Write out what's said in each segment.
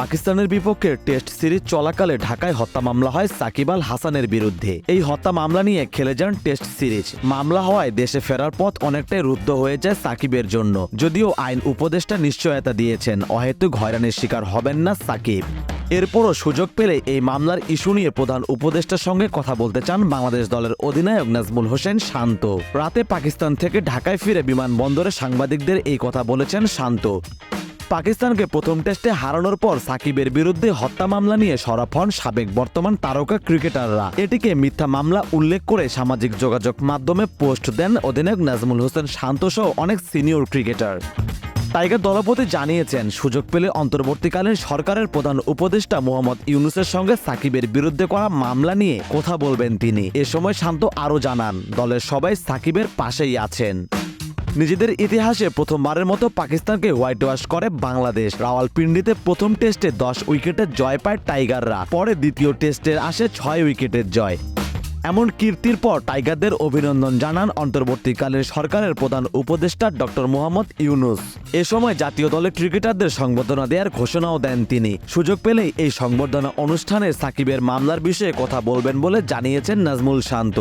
পাকিস্তানের বিপক্ষে test series চলাকালে ঢাকায় হত্যা মামলা হয় সাকিব আল হাসানের বিরুদ্ধে। এই হত্যা মামলা নিয়ে খেলে যান টেস্ট সিরিজ। মামলা হওয়ায় দেশে ফেরার পথ অনেকটাই রুদ্ধ হয়ে যায় সাকিবের জন্য। যদিও আইন উপদেষ্টা নিশ্চয়তা দিয়েছেন, অহেতুক হয়রানির শিকার হবেন না সাকিব। এরপরও সুযোগ পেলে এই মামলার ইস্যু নিয়ে প্রধান উপদেষ্টার সঙ্গে কথা বলতে চান বাংলাদেশ দলের অধিনায়ক নাজমুল হোসেন শান্ত। রাতে পাকিস্তান থেকে ঢাকায় ফিরে বিমানবন্দরে সাংবাদিকদের এই কথা বলেছেন শান্ত। পাকিস্তানকে প্রথম টেস্টে হারানোর পর সাকিবের বিরুদ্ধে হত্যা মামলা নিয়ে সরব হন সাবেক বর্তমান তারকা ক্রিকেটাররা। এটিকে মিথ্যা মামলা উল্লেখ করে সামাজিক যোগাযোগ মাধ্যমে পোস্ট দেন অধিনায়ক নাজমুল হোসেন শান্ত সহ অনেক সিনিয়র ক্রিকেটার। টাইগার দলপতি জানিয়েছেন, সুযোগ পেলে অন্তর্বর্তীকালীন সরকারের প্রধান উপদেষ্টা মোহাম্মদ ইউনুসের সঙ্গে সাকিবের বিরুদ্ধে করা মামলা নিয়ে কথা বলবেন তিনি। এ সময় শান্ত আরও জানান, দলের সবাই সাকিবের পাশেই আছেন। নিজেদের ইতিহাসে প্রথমবারের মতো পাকিস্তানকে হোয়াইট ওয়াশ করে বাংলাদেশ। রাওয়ালপিন্ডিতে প্রথম টেস্টে দশ উইকেটের জয় পায় টাইগাররা। পরে দ্বিতীয় টেস্টে আসে ছয় উইকেটের জয়। এমন কীর্তির পর টাইগারদের অভিনন্দন জানান অন্তর্বর্তীকালীন সরকারের প্রধান উপদেষ্টা ডক্টর মোহাম্মদ ইউনুস। এ সময় জাতীয় দলের ক্রিকেটারদের সংবর্ধনা দেওয়ার ঘোষণাও দেন তিনি। সুযোগ পেলেই এই সংবর্ধনা অনুষ্ঠানে সাকিবের মামলার বিষয়ে কথা বলবেন বলে জানিয়েছেন নাজমুল শান্ত।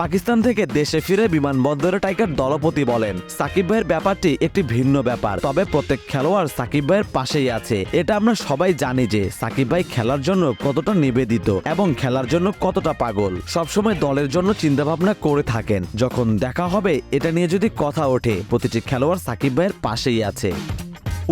পাকিস্তান থেকে দেশে ফিরে বিমানবন্দরে টাইগার দলপতি বলেন, সাকিব ভাইয়ের ব্যাপারটি একটি ভিন্ন ব্যাপার, তবে প্রত্যেক খেলোয়াড় সাকিব ভাইয়ের পাশেই আছে। এটা আমরা সবাই জানি যে সাকিব ভাই খেলার জন্য কতটা নিবেদিত এবং খেলার জন্য কতটা পাগল। সবসময় দলের জন্য চিন্তাভাবনা করে থাকেন। যখন দেখা হবে, এটা নিয়ে যদি কথা ওঠে, প্রতিটি খেলোয়াড় সাকিব ভাইয়ের পাশেই আছে।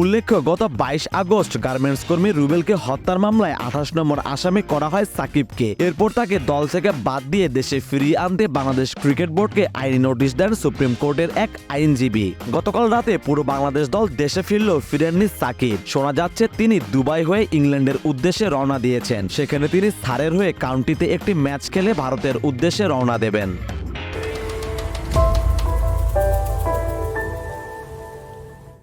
উল্লেখ্য, গত বাইশ আগস্ট গার্মেন্টস কর্মী রুবেলকে হত্যার মামলায় আঠাশ নম্বর আসামি করা হয় সাকিবকে। এরপর তাকে দল থেকে বাদ দিয়ে দেশে ফিরিয়ে আনতে বাংলাদেশ ক্রিকেট বোর্ডকে আইনি নোটিশ দেন সুপ্রিম কোর্টের এক আইনজীবী। গতকাল রাতে পুরো বাংলাদেশ দল দেশে ফিরলেও ফিরেননি সাকিব। শোনা যাচ্ছে, তিনি দুবাই হয়ে ইংল্যান্ডের উদ্দেশ্যে রওনা দিয়েছেন। সেখানে তিনি সারের হয়ে কাউন্টিতে একটি ম্যাচ খেলে ভারতের উদ্দেশ্যে রওনা দেবেন।